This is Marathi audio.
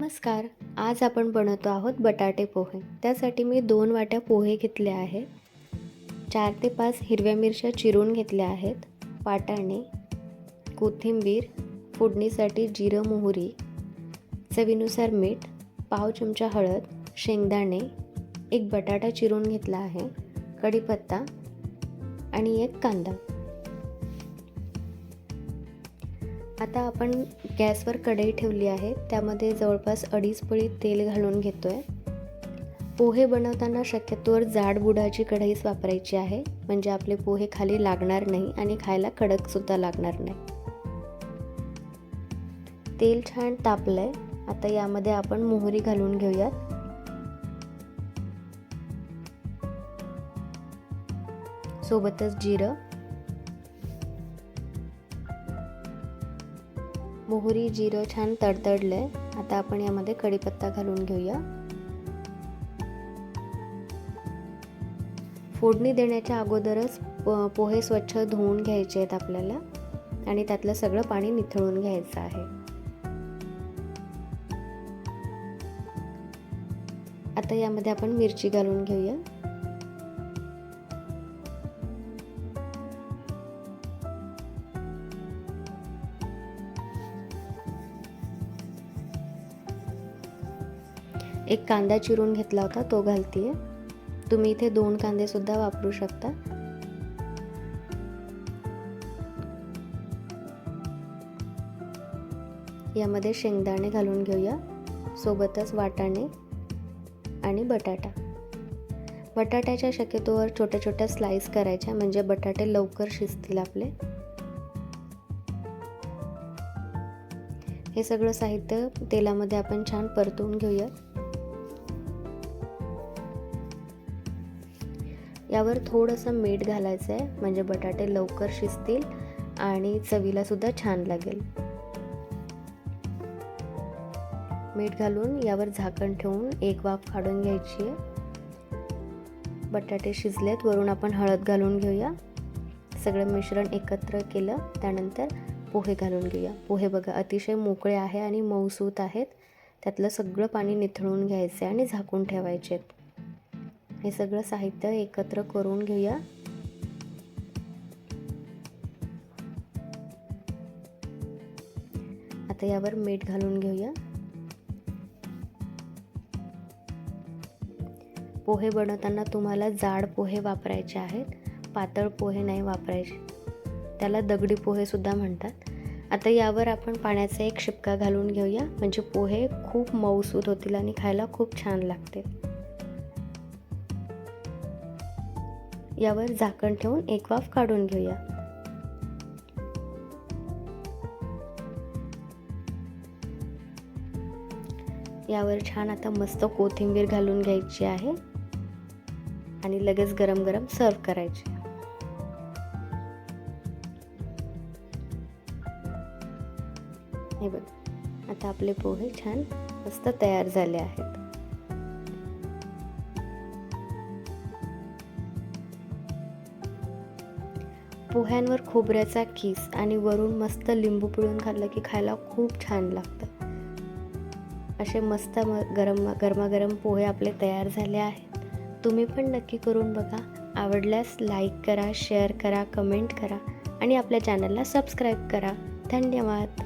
नमस्कार आज आपण बनवतो आहोत बटाटे पोहे. त्यासाठी मी दोन वाट्या पोहे घेतले आहेत. चार ते पाच हिरव्या मिरच्या चिरून घेतल्या आहेत. वाटाणे कोथिंबीर फोडणीसाठी जिरं मोहरी चवीनुसार मीठ पाव चमचा हळद शेंगदाणे एक बटाटा चिरून घेतला आहे कढीपत्ता आणि एक कांदा. आता आपण गॅसवर कढई ठेवली आहे. त्यामध्ये जवळपास अडीच पळी तेल घालून घेतो आहे पोहे बनवताना शक्यतोवर जाड बुडाची कढईच वापरायची आहे. म्हणजे आपले पोहे खाली लागणार नाही आणि खायला कडकसुद्धा लागणार नाही. तेल छान तापलं आहे आता यामध्ये आपण मोहरी घालून घेऊयात. सोबतच जिरं. मोहरी जिरं छान तडतडलं आहे आता आपण यामध्ये कढीपत्ता घालून घेऊया. फोडणी देण्याच्या अगोदरच पोहे स्वच्छ धुवून घ्यायचे आहेत आपल्याला. आणि त्यातलं सगळं पाणी निथळून घ्यायचं आहे. आता यामध्ये आपण मिरची घालून घेऊया. एक कांदा चिरून घेतला होता तो घालतीये. तुम्ही इथे दोन कांदे सुद्धा वापरू शकता. यामध्ये शेंगदाणे घालून घेऊया. सोबतच वाटाणे आणि बटाटा. बटाट्याच्या शक्यतोवर छोट्या छोट्या स्लाइस करायच्या म्हणजे बटाटे लवकर शिजतील आपले. हे सगळं साहित्य तेलामध्ये आपण छान परतवून घेऊया यावर थोडंसं मीठ घालायचं आहे. म्हणजे बटाटे लवकर शिजतील आणि चवीला सुद्धा छान लागेल. मीठ घालून यावर झाकण ठेवून एक वाफ काढून घ्यायची आहे. बटाटे शिजलेत वरून आपण हळद घालून घेऊया. सगळं मिश्रण एकत्र केलं त्यानंतर पोहे घालून घेऊया. पोहे बघा अतिशय मोकळे आहे आणि मऊसूत आहेत. त्यातलं सगळं पाणी निथळून घ्यायचं आहे आणि झाकून ठेवायचे आहेत. हे सगळं साहित्य एकत्र करून घेऊया. आता यावर मीठ घालून घेऊया. पोहे बनवताना तुम्हाला जाड पोहे वापरायचे आहेत पातळ पोहे नाही वापरायचे. त्याला दगडी पोहे सुद्धा म्हणतात. आता यावर आपण पाण्याचा एक शिपका घालून घेऊया म्हणजे पोहे खूप मऊसूद होतील आणि खायला खूप छान लागते यावर झाकण ठेवून एक वाफ काढून घेऊया. यावर छान आता मस्त कोथिंबीर घालून घ्यायची आहे आणि लगेच गरम गरम सर्व करायचे. हे बघ आता आपले पोहे छान मस्त तयार झाले आहेत. पोह्यांवर खोबऱ्याचा किस आणि वरून मस्त लिंबू पिळून खाल्लं की खायला खूप छान लागतं. असे मस्त म गरम गरमागरम पोहे आपले तयार झाले आहेत. तुम्ही पण नक्की करून बघा. आवडल्यास लाईक करा शेअर करा कमेंट करा आणि आपल्या चॅनलला सबस्क्राईब करा. धन्यवाद.